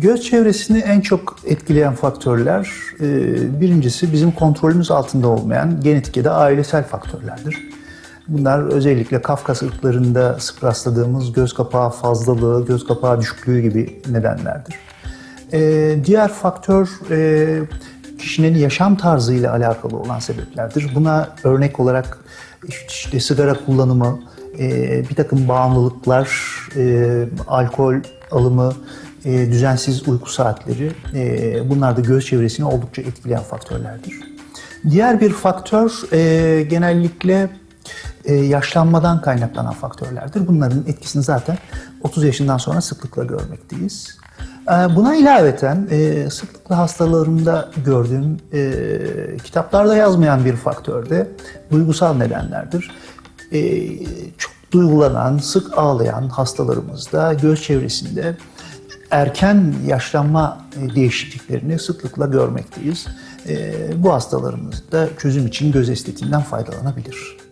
Göz çevresini en çok etkileyen faktörler e, birincisi bizim kontrolümüz altında olmayan genetik ya da ailesel faktörlerdir. Bunlar özellikle Kafkas ırklarında sık rastladığımız göz kapağı fazlalığı, göz kapağı düşüklüğü gibi nedenlerdir. E, diğer faktör e, kişinin yaşam tarzıyla alakalı olan sebeplerdir. Buna örnek olarak işte sigara kullanımı, bir takım bağımlılıklar, alkol alımı, e, düzensiz uyku saatleri e, bunlar da göz çevresini oldukça etkileyen faktörlerdir. Diğer bir faktör e, genellikle e, yaşlanmadan kaynaklanan faktörlerdir. Bunların etkisini zaten 30 yaşından sonra sıklıkla görmekteyiz. E, Buna ilaveten e, sıklıkla hastalarımda gördüğüm e, kitaplarda yazmayan bir faktör de duygusal nedenlerdir. E, çok duygulanan, sık ağlayan hastalarımızda göz çevresinde erken yaşlanma e, değişikliklerini sıklıkla görmekteyiz. E, Bu hastalarımız da çözüm için göz estetiğinden faydalanabilir.